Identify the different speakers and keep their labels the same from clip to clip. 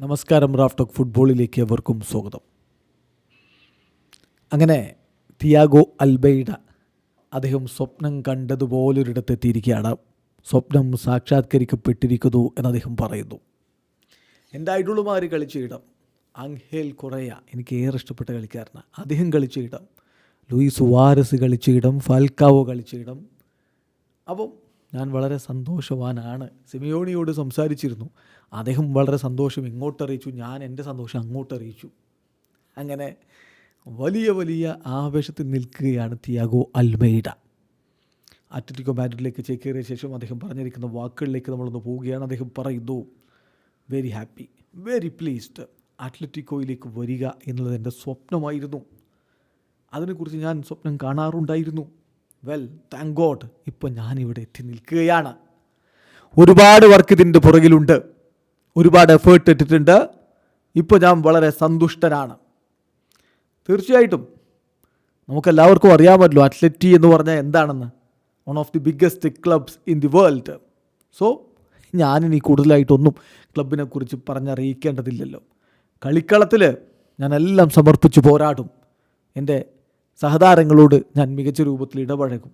Speaker 1: നമസ്കാരം റാഫ്റ്റോക്ക് ഫുട്ബോളിലേക്ക് എവർക്കും സ്വാഗതം. അങ്ങനെ തിയാഗോ അൽബൈഡ അദ്ദേഹം സ്വപ്നം കണ്ടതുപോലൊരിടത്തെത്തിയിരിക്കുകയാണ്. സ്വപ്നം സാക്ഷാത്കരിക്കപ്പെട്ടിരിക്കുന്നു എന്ന് അദ്ദേഹം പറയുന്നു. എന്റെ ഐഡോളുമാർ കളിച്ച ഇടം അങ്ഹേൽ കൊറയ എനിക്ക് ഏറെ ഇഷ്ടപ്പെട്ട കളിക്കാരനാണ് അദ്ദേഹം കളിച്ച ഇടം ലൂയിസ് വാരസ് കളിച്ച ഇടം ഫാൽക്കാവോ കളിച്ച ഇടം. അപ്പം ഞാൻ വളരെ സന്തോഷവാനാണ്. സിമിയോണിയോട് സംസാരിച്ചിരുന്നു. അദ്ദേഹം വളരെ സന്തോഷം ഇങ്ങോട്ട് അറിയിച്ചു ഞാൻ എന്റെ സന്തോഷം അങ്ങോട്ട് അറിയിച്ചു അങ്ങനെ വലിയ വലിയ ആവേശത്തിൽ നിൽക്കുകയാണ് തിയാഗോ അൽമൈഡ അത്ലറ്റിക്കോ മാഡ്രിഡിലേക്ക് ചേക്കേറിയ ശേഷം അദ്ദേഹം പറഞ്ഞിരിക്കുന്ന വാക്കുകളിലേക്ക് നമ്മളൊന്ന് പോവുകയാണ്. അദ്ദേഹം പറയുന്നു വെരി ഹാപ്പി വെരി പ്ലീസ്ഡ് അത്ലറ്റിക്കോയിലേക്ക് വരിക എന്നുള്ളത് എന്റെ സ്വപ്നമായിരുന്നു. അതിനെക്കുറിച്ച് ഞാൻ സ്വപ്നം കാണാറുണ്ടായിരുന്നു. വെൽ താങ്ക് ഗോഡ് ഇപ്പോൾ ഞാനിവിടെ എത്തി നിൽക്കുകയാണ്. ഒരുപാട് വർക്ക് ഇതിന്റെ പുറകിലുണ്ട്. ഒരുപാട് എഫേർട്ട് ഇട്ടിട്ടുണ്ട്. ഇപ്പോൾ ഞാൻ വളരെ സന്തുഷ്ടനാണ്. തീർച്ചയായിട്ടും നമുക്കെല്ലാവർക്കും അറിയാമല്ലോ അത്ലറ്റി എന്ന് പറഞ്ഞാൽ എന്താണെന്ന്. One of the biggest clubs in the world so ഞാനിനി കൂടുതലായിട്ടൊന്നും ക്ലബിനെ കുറിച്ച് പറഞ്ഞറിയിക്കേണ്ടതില്ലല്ലോ. കളിക്കളത്തിൽ ഞാനെല്ലാം സമർപ്പിച്ച് പോരാടും. എന്റെ സഹതാരങ്ങളോട് ഞാൻ മികച്ച രൂപത്തിൽ ഇടപഴകും.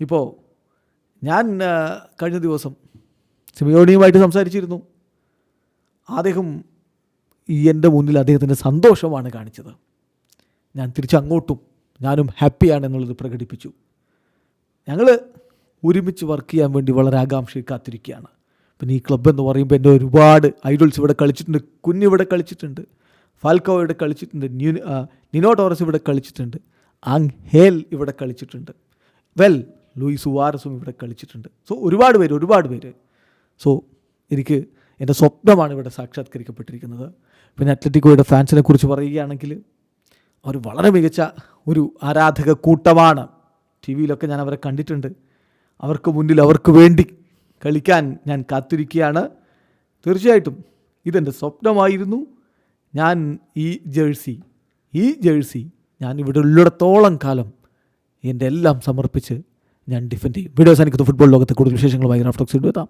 Speaker 1: ഇപ്പോൾ ഞാൻ കഴിഞ്ഞ ദിവസം സിമിയോണിയുമായിട്ട് സംസാരിച്ചിരുന്നു. അദ്ദേഹം ഈ എന്റെ മുന്നിൽ അദ്ദേഹത്തിന്റെ സന്തോഷമാണ് കാണിച്ചത്. ഞാൻ തിരിച്ചങ്ങോട്ടും ഞാനും ഹാപ്പിയാണ് എന്നുള്ളത് പ്രകടിപ്പിച്ചു. ഞങ്ങൾ ഒരുമിച്ച് വർക്ക് ചെയ്യാൻ വേണ്ടി വളരെ ആകാംക്ഷയിൽ കാത്തിരിക്കുകയാണ്. പിന്നെ ഈ ക്ലബ്ബ് എന്ന് പറയുമ്പോൾ എന്റെ ഒരുപാട് ഐഡൽസ് ഇവിടെ കളിച്ചിട്ടുണ്ട് കുഞ്ഞിവിടെ കളിച്ചിട്ടുണ്ട്. ഫാൽക്കോ ഇവിടെ കളിച്ചിട്ടുണ്ട് ന്യൂ നിനോ ടോറസ് ഇവിടെ കളിച്ചിട്ടുണ്ട് ആങ് ഹേൽ ഇവിടെ കളിച്ചിട്ടുണ്ട് വെൽ ലൂയിസ് വാറസും ഇവിടെ കളിച്ചിട്ടുണ്ട്. സോ ഒരുപാട് പേര് ഒരുപാട് പേര്. സോ എനിക്ക് എന്റെ സ്വപ്നമാണ് ഇവിടെ സാക്ഷാത്കരിക്കപ്പെട്ടിരിക്കുന്നത്. പിന്നെ അത്ലറ്റിക്കോയുടെ ഫാൻസിനെ കുറിച്ച് പറയുകയാണെങ്കിൽ അവർ വളരെ മികച്ച ഒരു ആരാധക കൂട്ടമാണ്. ടി വിയിലൊക്കെ ഞാൻ അവരെ കണ്ടിട്ടുണ്ട്. അവർക്ക് മുന്നിൽ അവർക്ക് വേണ്ടി കളിക്കാൻ ഞാൻ കാത്തിരിക്കുകയാണ്. തീർച്ചയായിട്ടും ഇതെന്റെ സ്വപ്നമായിരുന്നു. ഞാൻ ഈ ജേഴ്സി ഈ ജേഴ്സി ഞാൻ ഇവിടെ ഉള്ളിടത്തോളം കാലം എന്റെ എല്ലാം സമർപ്പിച്ച് ഞാൻ ഡിഫെൻഡ് ചെയ്യും. വീഡിയോസ് എനിക്ക് ഫുട്ബോൾ ലോകത്തെ കൂടുതൽ വിശേഷങ്ങളുമായി റാഫ്റ്റോക്സ് എത്താം